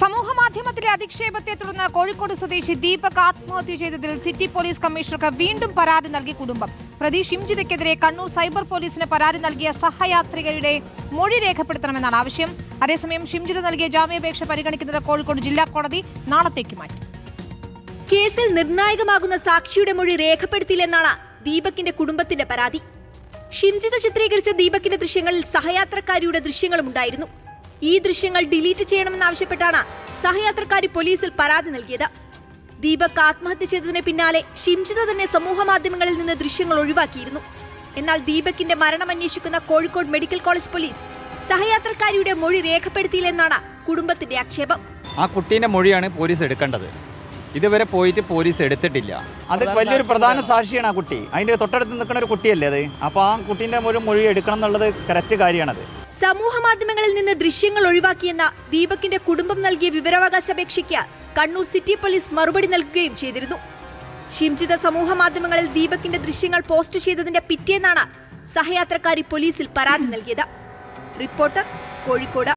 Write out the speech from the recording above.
സമൂഹ മാധ്യമത്തിലെ അധിക്ഷേപത്തെ തുടർന്ന് കോഴിക്കോട് സ്വദേശി ദീപക് ആത്മഹത്യ ചെയ്തതിൽ സിറ്റി പോലീസ് കമ്മീഷണർക്ക് വീണ്ടും പരാതി നൽകി കുടുംബം. പ്രതി ഷിംജിതയ്ക്കെതിരെ കണ്ണൂർ സൈബർ പോലീസിന് പരാതി നൽകിയ സഹയാത്രികരുടെ മൊഴി രേഖപ്പെടുത്തണമെന്നാണ് ആവശ്യം. അതേസമയം ഷിംജിത നൽകിയ ജാമ്യാപേക്ഷ പരിഗണിക്കുന്നത് കോഴിക്കോട് ജില്ലാ കോടതി നാളത്തേക്ക് മാറ്റി. കേസിൽ നിർണായകമാകുന്ന സാക്ഷിയുടെ മൊഴി രേഖപ്പെടുത്തിയില്ലെന്നാണ് ദീപകിന്റെ കുടുംബത്തിന്റെ പരാതി. ഷിംജിത ചിത്രീകരിച്ച ദീപകിന്റെ ദൃശ്യങ്ങളിൽ സഹയാത്രക്കാരിയുടെ ദൃശ്യങ്ങളും ഉണ്ടായിരുന്നു ഈ ദൃശ്യങ്ങൾ ഡിലീറ്റ് ചെയ്യണമെന്നാവശ്യപ്പെട്ടാണ് സഹയാത്രക്കാരി പോലീസിൽ പരാതി നൽകിയത്. ദീപക് ആത്മഹത്യ ചെയ്തതിന് പിന്നാലെ ഷിംജിത തന്നെ സമൂഹ മാധ്യമങ്ങളിൽ നിന്ന് ദൃശ്യങ്ങൾ ഒഴിവാക്കിയിരുന്നു. എന്നാൽ ദീപക്കിന്റെ മരണം അന്വേഷിക്കുന്ന കോഴിക്കോട് മെഡിക്കൽ കോളേജ് പോലീസ് സഹയാത്രക്കാരിയുടെ മൊഴി രേഖപ്പെടുത്തിയില്ലെന്നാണ് കുടുംബത്തിന്റെ ആക്ഷേപം. ആ കുട്ടീന്റെ മൊഴിയാണ് പോലീസ് എടുക്കേണ്ടത്. ഇതുവരെ പോയിട്ട് പോലീസ് എടുത്തിട്ടില്ല. അത് വലിയൊരു പ്രധാന സാക്ഷിയാണ് ആ കുട്ടി. അതിന്റെ തൊട്ടടുത്ത് നിൽക്കുന്ന ഒരു കുട്ടിയല്ലേ അത്? അപ്പൊ ആ കുട്ടീന്റെ മുഴുവൻ മൊഴി എടുക്കണം എന്നുള്ളത് കറക്റ്റ് കാര്യമാണത്. സമൂഹ മാധ്യമങ്ങളിൽ നിന്ന് ദൃശ്യങ്ങൾ ഒഴിവാക്കിയെന്ന ദീപകിന്റെ കുടുംബം നൽകിയ വിവരാവകാശ അപേക്ഷയ്ക്ക് കണ്ണൂർ സിറ്റി പോലീസ് മറുപടി നൽകുകയും ചെയ്തിരുന്നു. ഷിംജിത സമൂഹ മാധ്യമങ്ങളിൽ ദീപകിന്റെ ദൃശ്യങ്ങൾ പോസ്റ്റ് ചെയ്തതിന്റെ പിറ്റേന്നാണ് സഹയാത്രക്കാരി പോലീസിൽ പരാതി നൽകിയത്. റിപ്പോർട്ടർ കോഴിക്കോട്.